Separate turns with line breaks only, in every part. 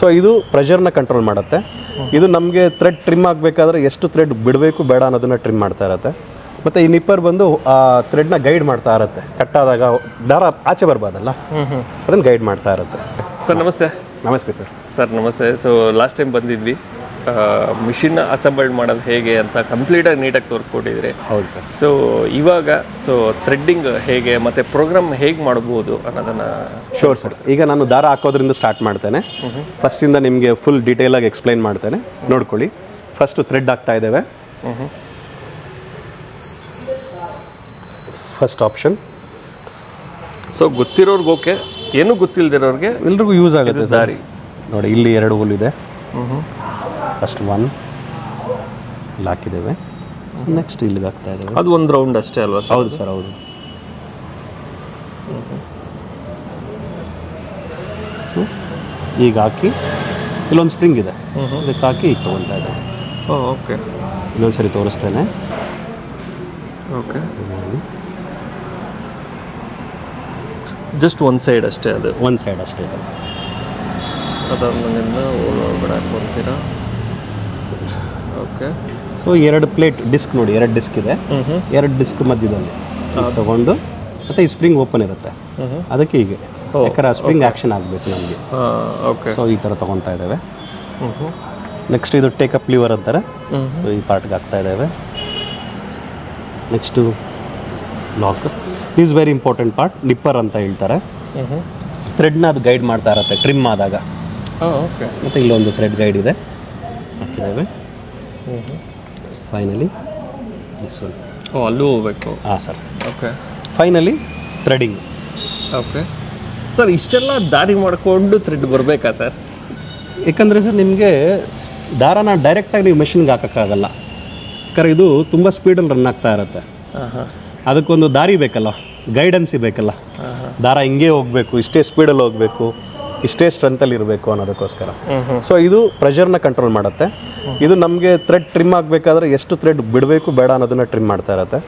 So ಇದು ಪ್ರೆಷರ್ನ control ಮಾಡುತ್ತೆ. ಇದು ನಮಗೆ ಥ್ರೆಡ್ ಟ್ರಿಮ್ ಆಗಬೇಕಾದ್ರೆ ಎಷ್ಟು ಥ್ರೆಡ್ ಬಿಡಬೇಕು ಬೇಡ ಅನ್ನೋದನ್ನು ಟ್ರಿಮ್ ಮಾಡ್ತಾ ಇರುತ್ತೆ. ಮತ್ತು ಈ ನಿಪ್ಪರ್ ಬಂದು ಆ ಥ್ರೆಡ್ನ ಗೈಡ್ ಮಾಡ್ತಾ ಇರುತ್ತೆ. ಕಟ್ಟಾದಾಗ ದಾರ ಆಚೆ ಬರ್ಬೋದಲ್ಲ? ಅದನ್ನು ಗೈಡ್ ಮಾಡ್ತಾ ಇರುತ್ತೆ.
ಸರ್ ನಮಸ್ತೆ.
ನಮಸ್ತೆ ಸರ್.
ಸರ್ ನಮಸ್ತೆ. ಸೊ ಲಾಸ್ಟ್ ಟೈಮ್ ಬಂದಿದ್ವಿ. ಮಿಷಿನ್ ಅಸೆಂಬಲ್ ಮಾಡೋದು ಹೇಗೆ ಅಂತ ಕಂಪ್ಲೀಟಾಗಿ ನೀಟಾಗಿ ತೋರಿಸ್ಕೊಟ್ಟಿದ್ರಿ.
ಹೌದು ಸರ್.
ಸೊ ಇವಾಗ ಸೊ ಥ್ರೆಡ್ಡಿಂಗ್ ಹೇಗೆ ಮತ್ತು ಪ್ರೋಗ್ರಾಮ್ ಹೇಗೆ ಮಾಡ್ಬೋದು ಅನ್ನೋದನ್ನು
ಶೋರ್ ಸರ್. ಈಗ ನಾನು ದಾರ ಹಾಕೋದ್ರಿಂದ ಸ್ಟಾರ್ಟ್ ಮಾಡ್ತೇನೆ. ಫಸ್ಟಿಂದ ನಿಮಗೆ ಫುಲ್ ಡೀಟೇಲಾಗಿ ಎಕ್ಸ್ಪ್ಲೈನ್ ಮಾಡ್ತೇನೆ. ನೋಡ್ಕೊಳ್ಳಿ. ಫಸ್ಟು ಥ್ರೆಡ್ ಆಗ್ತಾ ಇದ್ದೇವೆ. ಫಸ್ಟ್ ಆಪ್ಷನ್
ಸೊ ಗೊತ್ತಿರೋರ್ಗೆ ಓಕೆ ಏನೂ ಗೊತ್ತಿಲ್ಲದಿರೋರಿಗೆ
ಎಲ್ರಿಗೂ ಯೂಸ್ ಆಗುತ್ತೆ ಸಾರಿ. ನೋಡಿ ಇಲ್ಲಿ ಎರಡು ಹುಲ್ ಇದೆ. ಫಸ್ಟ್ ಒನ್ ಇಲ್ಲಿ ಹಾಕಿದ್ದೇವೆ ನೆಕ್ಸ್ಟ್ ಇಲ್ಲಿಗೆ ಹಾಕ್ತಾ ಇದ್ದೇವೆ
ಅದು ಒಂದು ರೌಂಡ್ ಅಷ್ಟೇ ಅಲ್ವಾ ಸರ್
ಹೌದು ಸರ್ ಹೌದು. ಸೊ ಈಗ ಹಾಕಿ ಇಲ್ಲೊಂದು ಸ್ಪ್ರಿಂಗ್ ಇದೆ. ಇದಕ್ಕೆ ಹಾಕಿ ಈಗ ತೊಗೊತಾ ಇದ್ದೇವೆ
ಓಕೆ
ಇನ್ನೊಂದ್ಸರಿ ತೋರಿಸ್ತೇನೆ.
ಓಕೆ ಜಸ್ಟ್ ಒಂದು ಸೈಡ್ ಅಷ್ಟೇ ಅದು.
ಒಂದು ಸೈಡ್ ಅಷ್ಟೇ ಸರ್
ಅದಾದ್ಮೇಲಿಂದ ಒಳಗಡೆ ಹಾಕ್ಕೊಂತೀರಾ ಓಕೆ.
ಸೊ ಎರಡು ಪ್ಲೇಟ್ ಡಿಸ್ಕ್ ನೋಡಿ ಎರಡು ಡಿಸ್ಕ್ ಇದೆ. ಎರಡು ಡಿಸ್ಕ್ ಮಧ್ಯದಲ್ಲಿ. ತಗೊಂಡು ಮತ್ತೆ ಈ ಸ್ಪ್ರಿಂಗ್ ಓಪನ್ ಇರುತ್ತೆ. ಅದಕ್ಕೆ ಹೀಗೆ. ಯಾಕಂದ್ರೆ ಆ ಸ್ಪ್ರಿಂಗ್ ಆ್ಯಕ್ಷನ್ ಆಗಬೇಕು ನಮಗೆ.
ಓಕೆ.
ಸೊ ಈ ಥರ ತೊಗೊತಾ ಇದ್ದೇವೆ. ನೆಕ್ಸ್ಟ್ ಇದು ಟೇಕಪ್ ಲಿವರ್ ಅಂತಾರೆ. ಸೊ ಈ ಪಾರ್ಟ್ಗೆ ಹಾಕ್ತಾ ಇದ್ದೇವೆ. Next lock is very important part nipper ಅಂತ ಹೇಳ್ತಾರೆ. ಥ್ರೆಡ್ನ ಅದು ಗೈಡ್ ಮಾಡ್ತಾ ಇರುತ್ತೆ ಟ್ರಿಮ್ ಆದಾಗ.
ಓಕೆ.
ಮತ್ತು ಇಲ್ಲೊಂದು ಥ್ರೆಡ್ ಗೈಡ್ ಇದೆ. ಹಾಕಿದ್ದೇವೆ. ಫೈನಲಿ ದಿಸ್ ಒನ್
ಓ ಅಲ್ಲೂ ಹೋಗ್ಬೇಕು.
ಹಾಂ sir
okay
finally threading
okay sir ಇಷ್ಟೆಲ್ಲ ದಾರಿ ಮಾಡಿಕೊಂಡು ಥ್ರೆಡ್ ಬರಬೇಕಾ ಸರ್
ಯಾಕಂದರೆ ಸರ್ ನಿಮಗೆ ದಾರನ ಡೈರೆಕ್ಟಾಗಿ ನೀವು ಮೆಷಿನ್ಗೆ ಹಾಕೋಕ್ಕಾಗಲ್ಲ. ಯಾಕಂದ್ರೆ ಇದು ತುಂಬ ಸ್ಪೀಡಲ್ಲಿ ರನ್ ಆಗ್ತಾ ಇರುತ್ತೆ.
ಹಾಂ ಹಾಂ
ಅದಕ್ಕೊಂದು ದಾರಿ ಬೇಕಲ್ಲ ಗೈಡೆನ್ಸಿ ಬೇಕಲ್ಲ. ದಾರ ಹಿಂಗೆ ಹೋಗಬೇಕು ಇಷ್ಟೇ ಸ್ಪೀಡಲ್ಲಿ ಹೋಗಬೇಕು. ಇಷ್ಟೇ ಸ್ಟ್ರೆಂತಲ್ಲಿ ಇರಬೇಕು ಅನ್ನೋದಕ್ಕೋಸ್ಕರ. ಸೊ ಇದು ಪ್ರೆಷರ್ನ ಕಂಟ್ರೋಲ್ ಮಾಡುತ್ತೆ. ಇದು ನಮಗೆ ಥ್ರೆಡ್ ಟ್ರಿಮ್ ಆಗಬೇಕಾದ್ರೆ ಎಷ್ಟು ಥ್ರೆಡ್ ಬಿಡಬೇಕು ಬೇಡ ಅನ್ನೋದನ್ನ ಟ್ರಿಮ್ ಮಾಡ್ತಾ ಇರುತ್ತೆ.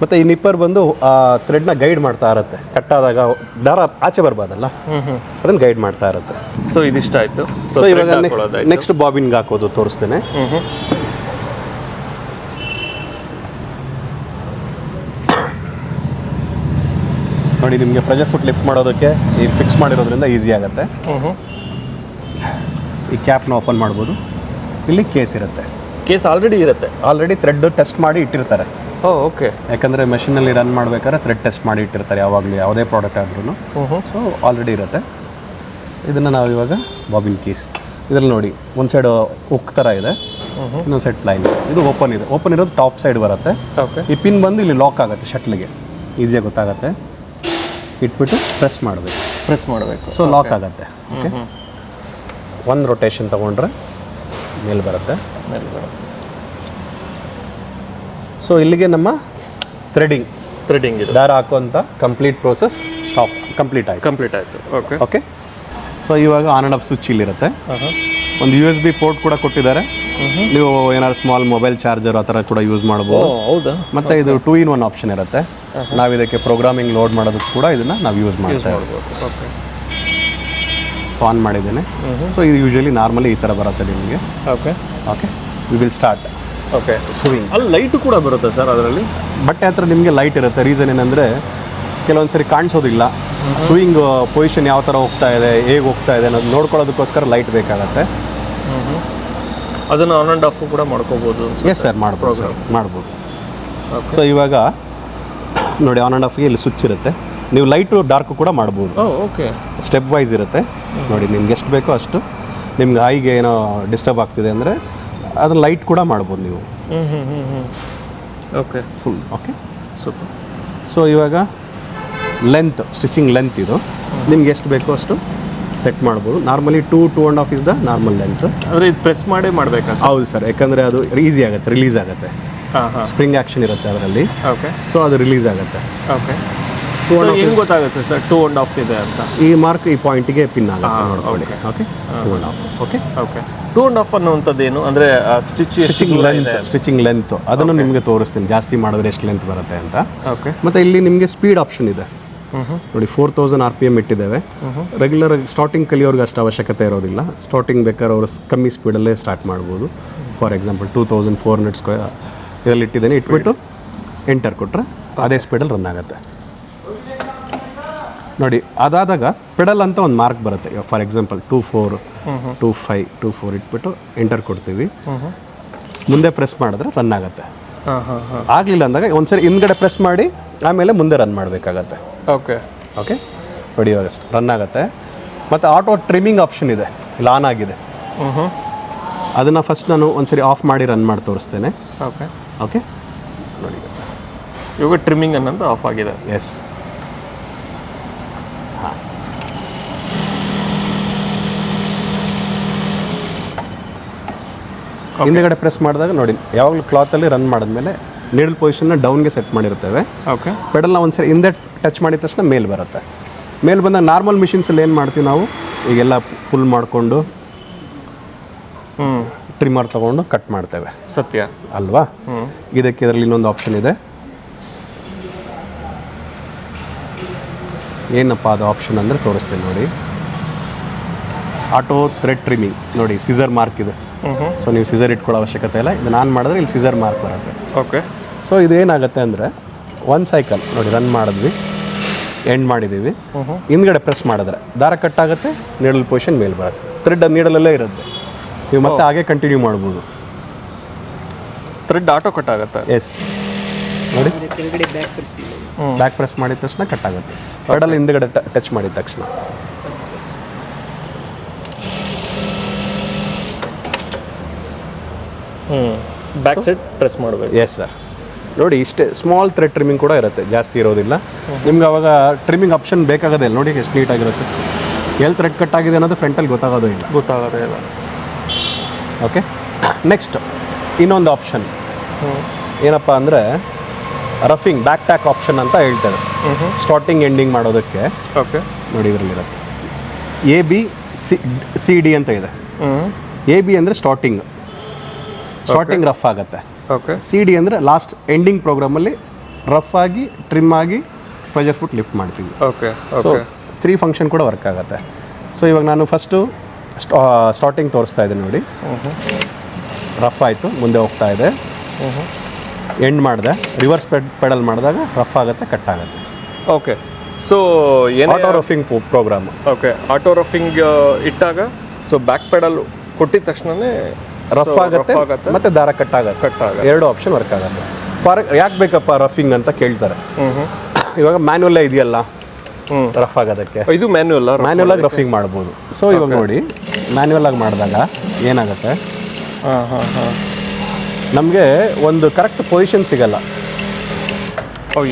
ಮತ್ತು ಈ ನಿಪ್ಪರ್ ಬಂದು ಆ ಥ್ರೆಡ್ನ ಗೈಡ್ ಮಾಡ್ತಾ ಇರುತ್ತೆ. ಆದಾಗ ದಾರ ಆಚೆ ಬರ್ಬೋದಲ್ಲ? ಅದನ್ನು ಗೈಡ್ ಮಾಡ್ತಾ ಇರುತ್ತೆ.
ಸೊ ಇದಿಷ್ಟ ಆಯಿತು.
ಸೊ ಇವಾಗ ನೆಕ್ಸ್ಟ್ ಬಾಬಿನ್ಗೆ ಹಾಕೋದು ತೋರಿಸ್ತೇನೆ. ನೋಡಿ ನಿಮಗೆ ಪ್ರೆಷರ್ ಫುಟ್ ಲಿಫ್ಟ್ ಮಾಡೋದಕ್ಕೆ ಈ ಫಿಕ್ಸ್ ಮಾಡಿರೋದ್ರಿಂದ ಈಸಿ ಆಗುತ್ತೆ. ಈ ಕ್ಯಾಪ್ನ ಓಪನ್ ಮಾಡ್ಬೋದು. ಇಲ್ಲಿ ಕೇಸ್ ಇರುತ್ತೆ.
ಕೇಸ್ ಆಲ್ರೆಡಿ ಇರುತ್ತೆ?
ಆಲ್ರೆಡಿ ಥ್ರೆಡ್ ಟೆಸ್ಟ್ ಮಾಡಿ ಇಟ್ಟಿರ್ತಾರೆ.
ಓ ಓಕೆ
ಯಾಕಂದರೆ ಮೆಷಿನಲ್ಲಿ ರನ್ ಮಾಡಬೇಕಾದ್ರೆ ಥ್ರೆಡ್ ಟೆಸ್ಟ್ ಮಾಡಿ ಇಟ್ಟಿರ್ತಾರೆ ಯಾವಾಗಲೂ ಯಾವುದೇ ಪ್ರಾಡಕ್ಟ್ ಆದ್ರೂ ಸೊ ಆಲ್ರೆಡಿ ಇರುತ್ತೆ. ಇದನ್ನು ನಾವು ಇವಾಗ ಬಾಬಿನ್ ಕೇಸ್ ಇದರಲ್ಲಿ ನೋಡಿ ಒಂದು ಸೈಡ್ ಉಕ್ ಥರ ಇದೆ. ಇನ್ನೊಂದು ಸೈಡ್ ಪ್ಲೈನ್ ಇದು ಓಪನ್ ಇದೆ. ಓಪನ್ ಇರೋದು ಟಾಪ್ ಸೈಡ್ ಬರುತ್ತೆ.
ಓಕೆ
ಈ ಪಿನ್ ಬಂದು ಇಲ್ಲಿ ಲಾಕ್ ಆಗುತ್ತೆ ಶಟ್ಲಿಗೆ ಈಸಿಯಾಗಿ ಗೊತ್ತಾಗುತ್ತೆ. ಇಟ್ಬಿಟ್ಟು ಪ್ರೆಸ್ ಮಾಡಬೇಕು.
ಪ್ರೆಸ್ ಮಾಡಬೇಕು.
ಸೊ ಲಾಕ್ ಆಗುತ್ತೆ. ಓಕೆ ಒಂದು ರೊಟೇಷನ್ ತೊಗೊಂಡ್ರೆ ಮೇಲೆ ಬರುತ್ತೆ. ಸೊ ಇಲ್ಲಿಗೆ ನಮ್ಮ ಥ್ರೆಡಿಂಗ್
ಥ್ರೆಡಿಂಗ್ ಇದು.
ದಾರ ಹಾಕುವಂಥ ಕಂಪ್ಲೀಟ್ ಪ್ರೋಸೆಸ್ ಸ್ಟಾಪ್ ಕಂಪ್ಲೀಟ್ ಆಯಿತು.
ಕಂಪ್ಲೀಟ್ ಆಯಿತು. ಓಕೆ
ಓಕೆ ಸೊ ಇವಾಗ ಆನ್ ಆ್ಯಂಡ್ ಆಫ್ ಸ್ವಿಚ್ ಇಲ್ಲಿರುತ್ತೆ. ಒಂದು ಯು ಎಸ್ ಬಿ ಪೋರ್ಟ್ ಕೂಡ ಕೊಟ್ಟಿದ್ದಾರೆ. ನೀವು ಏನಾದ್ರು ಸ್ಮಾಲ್ ಮೊಬೈಲ್ ಚಾರ್ಜರ್ ಆ ಥರ ಕೂಡ ಯೂಸ್ ಮಾಡ್ಬೋದು.
ಹೌದಾ?
ಮತ್ತು ಇದು ಟೂ ಇನ್ ಒನ್ ಆಪ್ಷನ್ ಇರುತ್ತೆ ನಾವು ಇದಕ್ಕೆ ಪ್ರೋಗ್ರಾಮಿಂಗ್ ಲೋಡ್ ಮಾಡೋದಕ್ಕೆ ಕೂಡ ಇದನ್ನ ನಾವು ಯೂಸ್ ಮಾಡ್ತಾ
ಓಕೆ
ಸೊ ಆನ್ ಮಾಡಿದ್ದೇನೆ. ಸೊ ಇದು ಯೂಶಲಿ ನಾರ್ಮಲಿ ಈ ಥರ ಬರುತ್ತೆ ನಿಮಗೆ.
Okay
okay we will start
okay
swing
ಅಲ್ಲಿ ಲೈಟ್ ಕೂಡ ಬರುತ್ತೆ ಸರ್ ಅದರಲ್ಲಿ?
ಬಟ್ಟೆ ಹತ್ರ ನಿಮಗೆ ಲೈಟ್ ಇರುತ್ತೆ. ರೀಸನ್ ಏನಂದರೆ ಕೆಲವೊಂದು ಸರಿ ಕಾಣಿಸೋದಿಲ್ಲ. ಸ್ವಿಂಗ್ ಪೊಸಿಷನ್ ಯಾವ ಥರ ಹೋಗ್ತಾ ಇದೆ ಹೇಗೆ ಹೋಗ್ತಾ ಇದೆ ಅನ್ನೋದು ನೋಡ್ಕೊಳ್ಳೋದಕ್ಕೋಸ್ಕರ ಲೈಟ್ ಬೇಕಾಗತ್ತೆ.
ಅದನ್ನು ಆನ್ ಆ್ಯಂಡ್ ಆಫು ಕೂಡ ಮಾಡ್ಕೋಬೋದು
ಎಸ್ ಸರ್ ಮಾಡ್ಬೋದು ಸರ್ ಮಾಡ್ಬೋದು. ಸೊ ಇವಾಗ ನೋಡಿ ಆನ್ ಆ್ಯಂಡ್ ಆಫ್ಗೆ ಇಲ್ಲಿ ಸ್ವಿಚ್ ಇರುತ್ತೆ. ನೀವು ಲೈಟು ಡಾರ್ಕು ಕೂಡ ಮಾಡ್ಬೋದು.
ಓಕೆ
ಸ್ಟೆಪ್ ವೈಸ್ ಇರುತ್ತೆ. ನೋಡಿ ನಿಮ್ಗೆ ಎಷ್ಟು ಬೇಕೋ ಅಷ್ಟು ನಿಮ್ಗೆ ಹಾಯಿಗೆ ಏನೋ ಡಿಸ್ಟರ್ಬ್ ಆಗ್ತಿದೆ ಅಂದರೆ ಅದು ಲೈಟ್ ಕೂಡ ಮಾಡ್ಬೋದು ನೀವು.
Okay
full okay
super
so ಇವಾಗ ಲೆಂತ್ ಸ್ಟಿಚಿಂಗ್ ಲೆಂತ್ ಇದು. ನಿಮ್ಗೆ ಎಷ್ಟು ಬೇಕೋ ಅಷ್ಟು ಸೆಟ್ ಮಾಡ್ಬೋದು. Normally two two and half is the normal length
ಅಂದರೆ ಇದು ಪ್ರೆಸ್ ಮಾಡೇ ಮಾಡಬೇಕಾ
ಹೌದು ಸರ್ ಯಾಕಂದರೆ ಅದು ಈಸಿ ಆಗುತ್ತೆ ರಿಲೀಸ್ ಆಗುತ್ತೆ. ಸ್ಪ್ರಿಂಗ್ ಆ್ಯಕ್ಷನ್ ಇರುತ್ತೆ ಅದರಲ್ಲಿ.
ಓಕೆ
ಸೊ ಅದು ರಿಲೀಸ್ ಆಗುತ್ತೆ.
ಓಕೆ ಹೆಂಗೆ ಗೊತ್ತಾಗುತ್ತೆ ಸರ್ ಟೂ ಆ್ಯಂಡ್ ಆಫ್ ಇದೆ ಅಂತ?
ಈ ಮಾರ್ಕ್ ಈ ಪಾಯಿಂಟಿಗೆ ಪಿನ್ ಆಗುತ್ತೆ ನೋಡ್ಕೊಳ್ಳಿ. Okay two and half okay
okay two and half ಅನ್ನುವಂಥದ್ದು ಏನು? ಅಂದರೆ stitch
stitching length stitching length ಅದನ್ನು ನಿಮಗೆ ತೋರಿಸ್ತೀನಿ ಜಾಸ್ತಿ ಮಾಡಿದ್ರೆ ಎಷ್ಟು ಲೆಂತ್ ಬರುತ್ತೆ ಅಂತ.
ಓಕೆ
ಮತ್ತು ಇಲ್ಲಿ ನಿಮಗೆ ಸ್ಪೀಡ್ ಆಪ್ಷನ್ ಇದೆ. ನೋಡಿ four thousand R P M ಇಟ್ಟಿದ್ದೇವೆ. ರೆಗ್ಯುಲರ್ ಸ್ಟಾರ್ಟಿಂಗ್ ಕಲಿಯೋರ್ಗೆ ಅಷ್ಟು ಅವಶ್ಯಕತೆ ಇರೋದಿಲ್ಲ. ಸ್ಟಾರ್ಟಿಂಗ್ ಬೇಕಾದ್ರೆ ಅವರು ಕಮ್ಮಿ ಸ್ಪೀಡಲ್ಲೇ ಸ್ಟಾರ್ಟ್ ಮಾಡ್ಬೋದು. For example two thousand four hundred square ಇದರಲ್ಲಿ ಇಟ್ಟಿದ್ದೇನೆ. ಇಟ್ಬಿಟ್ಟು ಎಂಟರ್ ಕೊಟ್ಟರೆ ಅದೇ ಸ್ಪೀಡಲ್ಲಿ ರನ್ ಆಗುತ್ತೆ. ನೋಡಿ ಅದಾದಾಗ ಪೆಡಲ್ ಅಂತ ಒಂದು ಮಾರ್ಕ್ ಬರುತ್ತೆ. For example two four two five two four ಇಟ್ಬಿಟ್ಟು ಎಂಟರ್ ಕೊಡ್ತೀವಿ. ಮುಂದೆ ಪ್ರೆಸ್ ಮಾಡಿದ್ರೆ ರನ್ ಆಗುತ್ತೆ. ಆಗಲಿಲ್ಲ ಅಂದಾಗ ಒಂದ್ಸರಿ ಹಿಂದ್ಗಡೆ ಪ್ರೆಸ್ ಮಾಡಿ ಆಮೇಲೆ ಮುಂದೆ ರನ್ ಮಾಡಬೇಕಾಗತ್ತೆ.
ಓಕೆ
ಓಕೆ ನೋಡಿ ಇವಾಗ ರನ್ ಆಗುತ್ತೆ. ಮತ್ತು ಆಟೋ ಟ್ರಿಮ್ಮಿಂಗ್ ಆಪ್ಷನ್ ಇದೆ. ಇಲ್ಲಿ ಆನ್ ಆಗಿದೆ.
ಹ್ಞೂ ಹ್ಞೂ
ಅದನ್ನು ಫಸ್ಟ್ ನಾನು ಒಂದ್ಸರಿ ಆಫ್ ಮಾಡಿ ರನ್ ಮಾಡಿ ತೋರಿಸ್ತೇನೆ.
ಓಕೆ
ಓಕೆ ನೋಡಿ
ಇವಾಗ ಟ್ರಿಮ್ಮಿಂಗ್ ಅನ್ನೋದು ಆಫ್ ಆಗಿದೆ.
ಎಸ್ ಹಿಂದೆಗಡೆ ಪ್ರೆಸ್ ಮಾಡಿದಾಗ ನೋಡಿ ಯಾವಾಗಲೂ ಕ್ಲಾತಲ್ಲಿ ರನ್ ಮಾಡಿದ್ಮೇಲೆ ನೀಡಲ್ ಪೊಸಿಷನ್ನ ಡೌನ್ಗೆ ಸೆಟ್ ಮಾಡಿರ್ತೇವೆ.
ಓಕೆ
ಪೆಡಲ್ನ ಒಂದ್ಸರಿ ಹಿಂದೆ ಟಚ್ ಮಾಡಿದ ತಕ್ಷಣ ಮೇಲ್ ಬರುತ್ತೆ. ಮೇಲ್ ಬಂದಾಗ ನಾರ್ಮಲ್ ಮಿಷಿನ್ಸಲ್ಲಿ ಏನು ಮಾಡ್ತೀವಿ ನಾವು? ಈಗೆಲ್ಲ ಪುಲ್ ಮಾಡಿಕೊಂಡು ಟ್ರಿಮ್ಮರ್ ತೊಗೊಂಡು ಕಟ್ ಮಾಡ್ತೇವೆ.
ಸತ್ಯ.
ಅಲ್ವಾ? ಇದಕ್ಕೆ ಇದರಲ್ಲಿ ಇನ್ನೊಂದು ಆಪ್ಷನ್ ಇದೆ. ಏನಪ್ಪ ಅದು ಆಪ್ಷನ್ ಅಂದರೆ ತೋರಿಸ್ತೀನಿ ನೋಡಿ. ಆಟೋ ಥ್ರೆಡ್ ಟ್ರಿಮಿಂಗ್ ನೋಡಿ ಸೀಸರ್ ಮಾರ್ಕ್ ಇದೆ. ಸೊ ನೀವು ಸಿಸರ್ ಇಟ್ಕೊಳ್ಳೋ ಅವಶ್ಯಕತೆ ಇಲ್ಲ. ಇದು ನಾನು ಮಾಡಿದ್ರೆ ಇಲ್ಲಿ ಸಿಸರ್ ಮಾರ್ಕ್ ಬರುತ್ತೆ.
ಓಕೆ
ಸೊ ಇದೇನಾಗುತ್ತೆ ಅಂದರೆ ಒಂದು ಸೈಕಲ್ ನೋಡಿ ರನ್ ಮಾಡಿದ್ವಿ. ಎಂಡ್ ಮಾಡಿದ್ದೀವಿ. ಹಿಂದ್ಗಡೆ ಪ್ರೆಸ್ ಮಾಡಿದ್ರೆ. ದಾರ ಕಟ್ ಆಗುತ್ತೆ ನೀಡಲ್ ಪೊಸಿಷನ್ ಮೇಲೆ ಬರುತ್ತೆ. ಥ್ರೆಡ್ ನೀಡಲಲ್ಲೇ ಇರುತ್ತೆ. ನೀವು ಮತ್ತೆ ಹಾಗೆ ಕಂಟಿನ್ಯೂ ಮಾಡ್ಬೋದು.
ಥ್ರೆಡ್ ಆಟೋ ಕಟ್ ಆಗುತ್ತೆ.
ಎಸ್ ನೋಡಿ. ಬ್ಯಾಕ್ ಪ್ರೆಸ್ ಮಾಡಿದ ತಕ್ಷಣ ಕಟ್ ಆಗುತ್ತೆ. ಪೆಡಲ್ ಹಿಂದ್ಗಡೆ ಟಚ್ ಮಾಡಿದ ತಕ್ಷಣ.
ಹ್ಞೂ ಬ್ಯಾಕ್ ಸೈಡ್ ಪ್ರೆಸ್ ಮಾಡಬೇಕು.
ಎಸ್ ಸರ್ ನೋಡಿ ಇಷ್ಟೇ ಸ್ಮಾಲ್ ಥ್ರೆಡ್ ಟ್ರಿಮ್ಮಿಂಗ್ ಕೂಡ ಇರುತ್ತೆ ಜಾಸ್ತಿ ಇರೋದಿಲ್ಲ. ನಿಮ್ಗೆ ಅವಾಗ ಟ್ರಿಮ್ಮಿಂಗ್ ಆಪ್ಷನ್ ಬೇಕಾಗೋದೇ ಇಲ್ಲ. ನೋಡಿ ಎಷ್ಟು ನೀಟಾಗಿರುತ್ತೆ ಎಲ್ಲಿ ಥ್ರೆಡ್ ಕಟ್ ಆಗಿದೆ ಅನ್ನೋದು ಫ್ರಂಟಲ್ಲಿ ಗೊತ್ತಾಗೋದೇ ಇಲ್ಲ.
ಗೊತ್ತಾಗೋದೇ ಇಲ್ಲ.
ಓಕೆ ನೆಕ್ಸ್ಟ್ ಇನ್ನೊಂದು ಆಪ್ಷನ್ ಏನಪ್ಪ ಅಂದರೆ ರಫಿಂಗ್ ಬ್ಯಾಕ್ ಟ್ಯಾಕ್ ಆಪ್ಷನ್ ಅಂತ ಹೇಳ್ತಾರೆ. ಸ್ಟಾರ್ಟಿಂಗ್ ಎಂಡಿಂಗ್ ಮಾಡೋದಕ್ಕೆ.
ಓಕೆ
ನೋಡಿ ಇದರಲ್ಲಿರುತ್ತೆ. A B C C D ಅಂತ ಇದೆ. ಎ ಬಿ ಅಂದರೆ ಸ್ಟಾರ್ಟಿಂಗ್ ಸ್ಟಾರ್ಟಿಂಗ್ ರಫ್ ಆಗುತ್ತೆ. ಸಿ ಡಿ ಅಂದರೆ ಲಾಸ್ಟ್ ಎಂಡಿಂಗ್ ಪ್ರೋಗ್ರಾಮಲ್ಲಿ ರಫ್ ಆಗಿ ಟ್ರಿಮ್ ಆಗಿ ಪ್ರೆಷರ್ ಫುಟ್ ಲಿಫ್ಟ್ ಮಾಡ್ತೀವಿ.
Okay
so
okay
three function ಕೂಡ ವರ್ಕ್ ಆಗುತ್ತೆ. ಸೊ ಇವಾಗ ನಾನು ಫಸ್ಟು ಸ್ಟಾರ್ಟಿಂಗ್ ತೋರಿಸ್ತಾ ಇದ್ದೀನಿ ನೋಡಿ. ರಫ್ ಆಯಿತು ಮುಂದೆ ಹೋಗ್ತಾ ಇದೆ. ಎಂಡ್ ಮಾಡಿದೆ. ರಿವರ್ಸ್ ಪೆಡ್ ಪೆಡಲ್ ಮಾಡಿದಾಗ ರಫ್ ಆಗುತ್ತೆ ಕಟ್ ಆಗುತ್ತೆ.
ಓಕೆ ಸೊ ಏನು
auto roughing program
okay auto roughing ಇಟ್ಟಾಗ ಸೊ ಬ್ಯಾಕ್ ಪೆಡಲ್ ಕೊಟ್ಟಿದ ತಕ್ಷಣನೇ
ರಫ್ ಆಗುತ್ತೆ ಮತ್ತೆ ದಾರ ಕಟ್ ಆಗುತ್ತೆ
ಕಟ್ ಆಗುತ್ತೆ.
ಎರಡು ಆಪ್ಷನ್ ವರ್ಕ್ ಆಗುತ್ತೆ. ಫಾರ್ ಯಾಕೆ ಬೇಕಪ್ಪ ರಫಿಂಗ್ ಅಂತ ಕೇಳ್ತಾರೆ. ಇವಾಗ ಮ್ಯಾನ್ಯಲ್ಲೇ ಇದೆಯಲ್ಲ? ರಫ್ ಆಗೋದಕ್ಕೆ.
ಇದು ಮ್ಯಾನ್ಯಲ್
ಮ್ಯಾನ್ಯಲ್ ಆಗಿ ರಫಿಂಗ್ ಮಾಡ್ಬೋದು. ಸೊ ಇವಾಗ ನೋಡಿ ಮ್ಯಾನ್ಯಲ್ ಆಗಿ ಮಾಡಿದಾಗ ಏನಾಗುತ್ತೆ?
ಹಾಂ ಹಾಂ ಹಾಂ.
ನಮಗೆ ಒಂದು ಕರೆಕ್ಟ್ ಪೊಸಿಷನ್ ಸಿಗಲ್ಲ.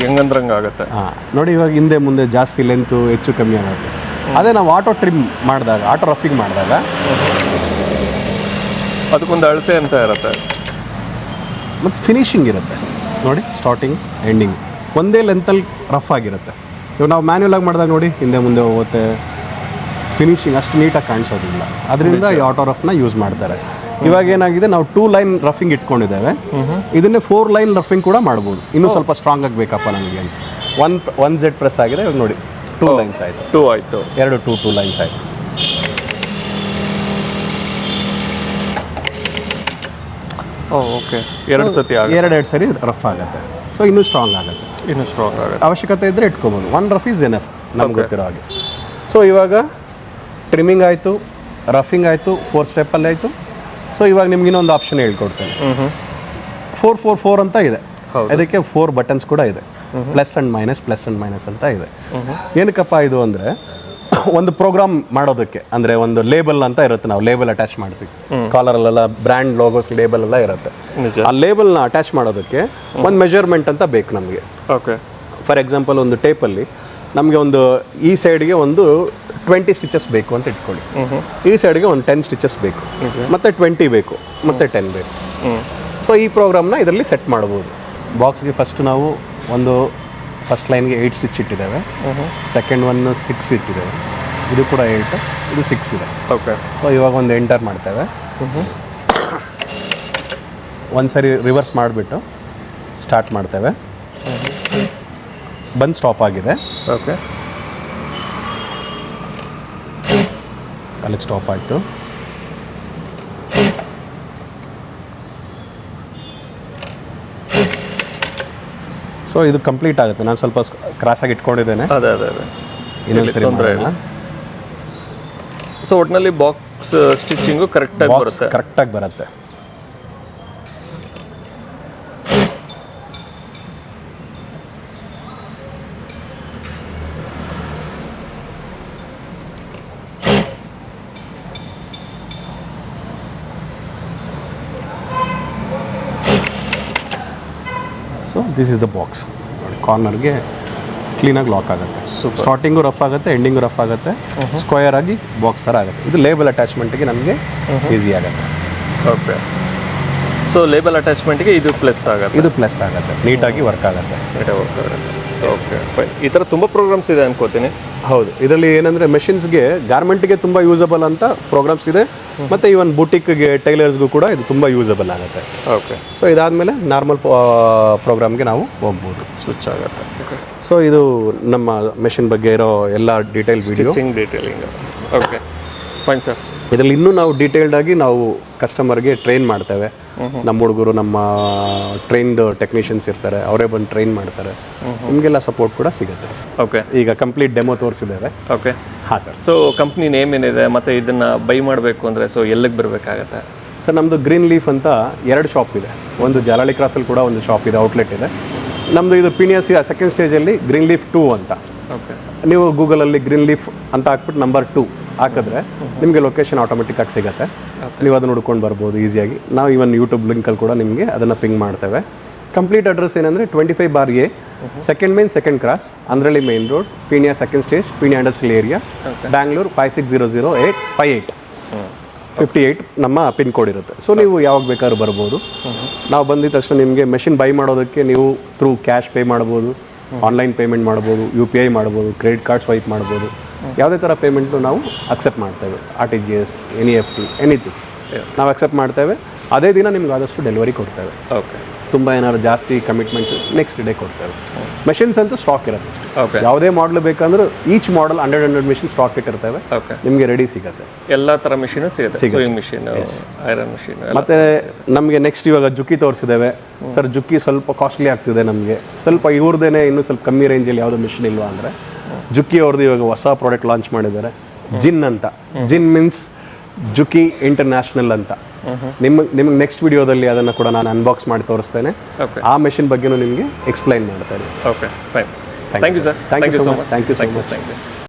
ಹೆಂಗಂದ್ರಂಗೆ ಆಗುತ್ತೆ?
ಹಾಂ ನೋಡಿ ಇವಾಗ ಹಿಂದೆ ಮುಂದೆ ಜಾಸ್ತಿ ಲೆಂತು ಹೆಚ್ಚು ಕಮ್ಮಿ ಆಗುತ್ತೆ. ಅದೇ ನಾವು ಆಟೋ ಟ್ರಿಮ್ ಮಾಡಿದಾಗ ಆಟೋ ರಫಿಂಗ್ ಮಾಡಿದಾಗ
ಅದಕ್ಕೊಂದು ಅಳತೆ ಅಂತ ಇರುತ್ತೆ.
ಮತ್ತು ಫಿನಿಶಿಂಗ್ ಇರುತ್ತೆ. ನೋಡಿ ಸ್ಟಾರ್ಟಿಂಗ್ ಎಂಡಿಂಗ್ ಒಂದೇ ಲೆಂತಲ್ಲಿ ರಫ್ ಆಗಿರುತ್ತೆ. ಇವಾಗ ನಾವು ಮ್ಯಾನ್ಯಲ್ ಆಗಿ ಮಾಡಿದಾಗ ನೋಡಿ ಹಿಂದೆ ಮುಂದೆ ಹೋಗುತ್ತೆ. ಫಿನಿಶಿಂಗ್ ಅಷ್ಟು ನೀಟಾಗಿ ಕಾಣಿಸೋದಿಲ್ಲ. ಅದರಿಂದ ಈ ಆಟೋ ರಫ್ನ ಯೂಸ್ ಮಾಡ್ತಾರೆ. ಇವಾಗ ಏನಾಗಿದೆ ನಾವು ಟೂ ಲೈನ್ ರಫಿಂಗ್ ಇಟ್ಕೊಂಡಿದ್ದೇವೆ. ಇದನ್ನೇ ಫೋರ್ ಲೈನ್ ರಫಿಂಗ್ ಕೂಡ ಮಾಡ್ಬೋದು. ಇನ್ನೂ ಸ್ವಲ್ಪ ಸ್ಟ್ರಾಂಗ್ ಆಗಬೇಕಪ್ಪ ನಮಗೆ ಅಂತ. ಒನ್ ಒನ್ ಜೆಡ್ ಪ್ರೆಸ್ ಆಗಿದೆ ಇವಾಗ ನೋಡಿ ಟೂ ಲೈನ್ಸ್ ಆಯಿತು.
ಟೂ ಆಯಿತು.
ಎರಡು ಟೂ ಟೂ ಲೈನ್ಸ್ ಆಯಿತು.
ಓಕೆ. ಎರಡು ಸತಿ
ಎರಡೆರಡು ಸರಿ ರಫ್ ಆಗುತ್ತೆ. ಸೊ ಇನ್ನೂ ಸ್ಟ್ರಾಂಗ್ ಆಗುತ್ತೆ.
ಇನ್ನೂ ಸ್ಟ್ರಾಂಗ್ ಆಗುತ್ತೆ.
ಅವಶ್ಯಕತೆ ಇದ್ದರೆ ಇಟ್ಕೊಬೋದು. ಒನ್ ರಫ್ ಈಸ್ ಎನಫ್ ನಮ್ಗೆ ಗೊತ್ತಿರೋ ಹಾಗೆ. ಸೊ ಇವಾಗ ಟ್ರಿಮ್ಮಿಂಗ್ ಆಯಿತು ರಫಿಂಗ್ ಆಯಿತು ಫೋರ್ ಸ್ಟೆಪ್ಪಲ್ಲಿ ಆಯಿತು. ಸೊ ಇವಾಗ ನಿಮ್ಗೆ ಇನ್ನೊಂದು ಆಪ್ಷನ್ ಹೇಳ್ಕೊಡ್ತೇನೆ. ಫೋರ್ ಫೋರ್ ಫೋರ್ ಅಂತ ಇದೆ. ಅದಕ್ಕೆ ಫೋರ್ ಬಟನ್ಸ್ ಕೂಡ ಇದೆ. Plus and minus plus and minus ಅಂತ ಇದೆ. ಏನಕ್ಕಪ್ಪ ಇದು ಅಂದರೆ ಒಂದು ಪ್ರೋಗ್ರಾಮ್ ಮಾಡೋದಕ್ಕೆ. ಅಂದರೆ ಒಂದು ಲೇಬಲ್ ಅಂತ ಇರುತ್ತೆ ನಾವು ಲೇಬಲ್ ಅಟ್ಯಾಚ್ ಮಾಡ್ತೀವಿ. ಕಾಲರಲ್ಲೆಲ್ಲ ಬ್ರ್ಯಾಂಡ್ ಲೋಗೋಸ್ ಲೇಬಲ್ ಎಲ್ಲ ಇರುತ್ತೆ. ಆ ಲೇಬಲ್ನ ಅಟ್ಯಾಚ್ ಮಾಡೋದಕ್ಕೆ ಒಂದು ಮೆಜರ್ಮೆಂಟ್ ಅಂತ ಬೇಕು ನಮಗೆ.
ಓಕೆ
ಫಾರ್ ಎಕ್ಸಾಂಪಲ್ ಒಂದು ಟೇಪಲ್ಲಿ ನಮಗೆ ಒಂದು ಈ ಸೈಡ್ಗೆ ಒಂದು ಟ್ವೆಂಟಿ ಸ್ಟಿಚಸ್ ಬೇಕು ಅಂತ ಇಟ್ಕೊಳ್ಳಿ. ಈ ಸೈಡ್ಗೆ ಒಂದು ಟೆನ್ ಸ್ಟಿಚಸ್ ಬೇಕು. ಮತ್ತೆ ಟ್ವೆಂಟಿ ಬೇಕು ಮತ್ತು ಟೆನ್ ಬೇಕು. ಸೊ ಈ ಪ್ರೋಗ್ರಾಮ್ನ ಇದರಲ್ಲಿ ಸೆಟ್ ಮಾಡ್ಬೋದು. ಬಾಕ್ಸ್ಗೆ ಫಸ್ಟ್ ನಾವು ಒಂದು ಫಸ್ಟ್ ಲೈನ್ಗೆ ಏಯ್ಟ್ ಸ್ಟಿಚ್ ಇಟ್ಟಿದ್ದೇವೆ. ಸೆಕೆಂಡ್ ಒನ್ ಸಿಕ್ಸ್ ಇಟ್ಟಿದ್ದೇವೆ. ಇದು ಕೂಡ ಏಯ್ಟ್ ಇದು ಸಿಕ್ಸ್ ಇದೆ.
ಓಕೆ
ಸೊ ಇವಾಗ ಒಂದು ಎಂಟರ್ ಮಾಡ್ತೇವೆ. ಒಂದು ಸರಿ ರಿವರ್ಸ್ ಮಾಡಿಬಿಟ್ಟು ಸ್ಟಾರ್ಟ್ ಮಾಡ್ತೇವೆ. ಬಂದು ಸ್ಟಾಪ್ ಆಗಿದೆ.
ಓಕೆ
ಅಲ್ಲಿಗೆ ಸ್ಟಾಪ್ ಆಯಿತು. ಸೊ ಇದು ಕಂಪ್ಲೀಟ್ ಆಗುತ್ತೆ. ನಾನು ಸ್ವಲ್ಪ ಕ್ರಾಸಾಗಿ ಇಟ್ಕೊಂಡಿದ್ದೇನೆ.
ಅದೇ ಅದೇ ಅದೇ.
ಇನ್ನೊಂದು ಸರಿ
ತೊಂದರೆ ಇಲ್ಲ. ಸೊ ಒಟ್ಟಿನಲ್ಲಿ ಬಾಕ್ಸ್ ಸ್ಟಿಚಿಂಗು ಕರೆಕ್ಟಾಗಿ ಬರುತ್ತೆ.
ಕರೆಕ್ಟಾಗಿ ಬರುತ್ತೆ. So this is the box ಕಾರ್ನರ್ಗೆ ಕ್ಲೀನಾಗಿ ಲಾಕ್ ಆಗುತ್ತೆ. ಸ್ಟಾರ್ಟಿಂಗು ರಫ್ ಆಗುತ್ತೆ ಎಂಡಿಂಗು ರಫ್ ಆಗುತ್ತೆ. ಸ್ಕ್ವಯರ್ ಆಗಿ ಬಾಕ್ಸ್ ಥರ ಆಗುತ್ತೆ. ಇದು ಲೇಬಲ್ ಅಟ್ಯಾಚ್ಮೆಂಟ್ಗೆ ನಮಗೆ ಈಸಿ ಆಗುತ್ತೆ.
ಓಕೆ ಸೊ ಲೇಬಲ್ ಅಟ್ಯಾಚ್ಮೆಂಟ್ಗೆ ಇದು ಪ್ಲಸ್ ಆಗುತ್ತೆ.
ಇದು ಪ್ಲಸ್ ಆಗುತ್ತೆ. ನೀಟಾಗಿ ವರ್ಕ್ ಆಗುತ್ತೆ.
ಓಕೆ ಫೈನ್ ಈ ಥರ ತುಂಬ ಪ್ರೋಗ್ರಾಮ್ಸ್ ಇದೆ ಅನ್ಕೋತೀನಿ.
ಹೌದು. ಇದರಲ್ಲಿ ಏನಂದರೆ ಮೆಷಿನ್ಸ್ಗೆ ಗಾರ್ಮೆಂಟ್ಗೆ ತುಂಬ ಯೂಸಬಲ್ ಅಂತ ಪ್ರೋಗ್ರಾಮ್ಸ್ ಇದೆ. ಮತ್ತು ಈವನ್ ಬುಟಿಕ್ಗೆ ಟೈಲರ್ಸ್ಗೂ ಕೂಡ ಇದು ತುಂಬ ಯೂಸಬಲ್ ಆಗುತ್ತೆ.
ಓಕೆ
ಸೊ ಇದಾದಮೇಲೆ ನಾರ್ಮಲ್ ಪ್ರೋಗ್ರಾಮ್ಗೆ ನಾವು ಹೋಗ್ಬೋದು.
ಸ್ವಿಚ್ ಆಗುತ್ತೆ.
ಸೊ ಇದು ನಮ್ಮ ಮೆಷಿನ್ ಬಗ್ಗೆ ಇರೋ ಎಲ್ಲ detail video
detailing okay fine sir
ಇದರಲ್ಲಿ ಇನ್ನೂ ನಾವು ಡೀಟೇಲ್ಡ್ ಆಗಿ ನಾವು ಕಸ್ಟಮರ್ಗೆ ಟ್ರೈನ್ ಮಾಡ್ತೇವೆ. ನಮ್ಮ ಹುಡುಗರು ನಮ್ಮ ಟ್ರೈನ್ಡ್ ಟೆಕ್ನಿಷಿಯನ್ಸ್ ಇರ್ತಾರೆ ಅವರೇ ಬಂದು ಟ್ರೈನ್ ಮಾಡ್ತಾರೆ. ನಿಮಗೆಲ್ಲ ಸಪೋರ್ಟ್ ಕೂಡ ಸಿಗುತ್ತೆ.
ಓಕೆ
ಈಗ ಕಂಪ್ಲೀಟ್ ಡೆಮೋ ತೋರಿಸಿದ್ದೇವೆ.
ಓಕೆ
ಹಾಂ ಸರ್
ಸೊ ಕಂಪ್ನಿ ನೇಮ್ ಏನಿದೆ ಮತ್ತು ಇದನ್ನು ಬೈ ಮಾಡಬೇಕು ಅಂದರೆ ಸೊ ಎಲ್ಲಿಗೆ ಬರಬೇಕಾಗತ್ತೆ?
ಸರ್ ನಮ್ಮದು ಗ್ರೀನ್ ಲೀಫ್ ಅಂತ ಎರಡು ಶಾಪ್ ಇದೆ. ಒಂದು ಜಾಲಾಳಿ ಕ್ರಾಸಲ್ಲಿ ಕೂಡ ಒಂದು ಶಾಪ್ ಇದೆ ಔಟ್ಲೆಟ್ ಇದೆ. ನಮ್ಮದು ಇದು ಪಿನಿಯಸ್ ಸೆಕೆಂಡ್ ಸ್ಟೇಜಲ್ಲಿ ಗ್ರೀನ್ ಲೀಫ್ ಟೂ ಅಂತ.
ಓಕೆ
ನೀವು ಗೂಗಲಲ್ಲಿ ಗ್ರೀನ್ ಲೀಫ್ ಅಂತ ಹಾಕ್ಬಿಟ್ಟು ನಂಬರ್ ಟು ಹಾಕಿದ್ರೆ ನಿಮಗೆ ಲೊಕೇಶನ್ ಆಟೋಮೆಟಿಕ್ಕಾಗಿ ಸಿಗುತ್ತೆ. ನೀವು ಅದನ್ನು ಹುಡ್ಕೊಂಡು ಬರ್ಬೋದು ಈಸಿಯಾಗಿ ನಾವು ಇವನ್ ಯೂಟ್ಯೂಬ್ ಲಿಂಕಲ್ಲಿ ಕೂಡ ನಿಮಗೆ ಅದನ್ನು ಪಿಂಗ್ ಮಾಡ್ತೇವೆ. ಕಂಪ್ಲೀಟ್ ಅಡ್ರೆಸ್ ಏನಂದರೆ twenty five bar A second main second cross Andrahalli main road Peenya second stage Peenya industrial area Bangalore five six zero zero eight five eight fifty eight ನಮ್ಮ pin code ಇರುತ್ತೆ. So ನೀವು ಯಾವಾಗ ಬೇಕಾದ್ರೂ ಬರ್ಬೋದು. ನಾವು ಬಂದಿದ ತಕ್ಷಣ ನಿಮಗೆ ಮೆಷಿನ್ ಬೈ ಮಾಡೋದಕ್ಕೆ ನೀವು ಥ್ರೂ ಕ್ಯಾಶ್ ಪೇ ಮಾಡ್ಬೋದು ಆನ್ಲೈನ್ ಪೇಮೆಂಟ್ ಮಾಡ್ಬೋದು ಯು ಪಿ ಐ ಮಾಡ್ಬೋದು ಕ್ರೆಡಿಟ್ ಕಾರ್ಡ್ ಸ್ವೈಪ್ ಮಾಡ್ಬೋದು. ಯಾವುದೇ ಥರ ಪೇಮೆಂಟ್ನು ನಾವು ಅಕ್ಸೆಪ್ಟ್ ಮಾಡ್ತೇವೆ. R T G S N E F T anything ನಾವು ಅಕ್ಸೆಪ್ಟ್ ಮಾಡ್ತೇವೆ. ಅದೇ ದಿನ ನಿಮ್ಗೆ ಆದಷ್ಟು ಡೆಲಿವರಿ ಕೊಡ್ತೇವೆ.
ಓಕೆ
ತುಂಬ ಏನಾದ್ರು ಜಾಸ್ತಿ ಕಮಿಟ್ಮೆಂಟ್ಸ್ ನೆಕ್ಸ್ಟ್ ಡೇ ಕೊಡ್ತೇವೆ. ಮೆಷಿನ್ಸ್ ಅಂತೂ ಸ್ಟಾಕ್ ಇರುತ್ತೆ.
ಓಕೆ
ಯಾವುದೇ ಮಾಡಲ್ ಬೇಕಂದ್ರೆ each model hundred hundred machine stock ಇಟ್ಟಿರ್ತೇವೆ. ನಿಮಗೆ ರೆಡಿ ಸಿಗುತ್ತೆ.
ಎಲ್ಲ ಥರ ಮಿಷಿನ್ ಸಿಗುತ್ತೆ. ಮಿಷಿನ್ ಐರನ್ ಮಿಷಿನ್
ಮತ್ತೆ ನಮಗೆ ನೆಕ್ಸ್ಟ್ ಇವಾಗ ಜುಕ್ಕಿ ತೋರಿಸಿದ್ದೇವೆ. ಸರ್ ಜುಕ್ಕಿ ಸ್ವಲ್ಪ ಕಾಸ್ಟ್ಲಿ ಆಗ್ತಿದೆ ನಮಗೆ. ಸ್ವಲ್ಪ ಇವ್ರದ್ದೇನೆ ಇನ್ನೂ ಸ್ವಲ್ಪ ಕಮ್ಮಿ ರೇಂಜಲ್ಲಿ ಯಾವುದೋ ಮಿಷಿನ್ ಇಲ್ವಾ ಅಂದರೆ ಜುಕ್ಕಿ ಅವ್ರದ್ದು ಇವಾಗ ಹೊಸ ಪ್ರಾಡಕ್ಟ್ ಲಾಂಚ್ ಮಾಡಿದ್ದಾರೆ. ಜಿನ್ ಅಂತ. ಜಿನ್ ಮೀನ್ಸ್ ಜುಕಿ ಇಂಟರ್ನ್ಯಾಷನಲ್ ಅಂತ. ನಿಮ್ಮ ನಿಮಗೆ ನೆಕ್ಸ್ಟ್ ವಿಡಿಯೋದಲ್ಲಿ ಅದನ್ನು ಕೂಡ ನಾನು ಅನ್ಬಾಕ್ಸ್ ಮಾಡಿ ತೋರಿಸ್ತೇನೆ. ಆ ಮೆಷಿನ್ ಬಗ್ಗೆನೂ ನಿಮಗೆ ಎಕ್ಸ್ಪ್ಲೈನ್ ಮಾಡ್ತೇನೆ
okay fine thank you sir thank you so
so
much
thank you so much
thank you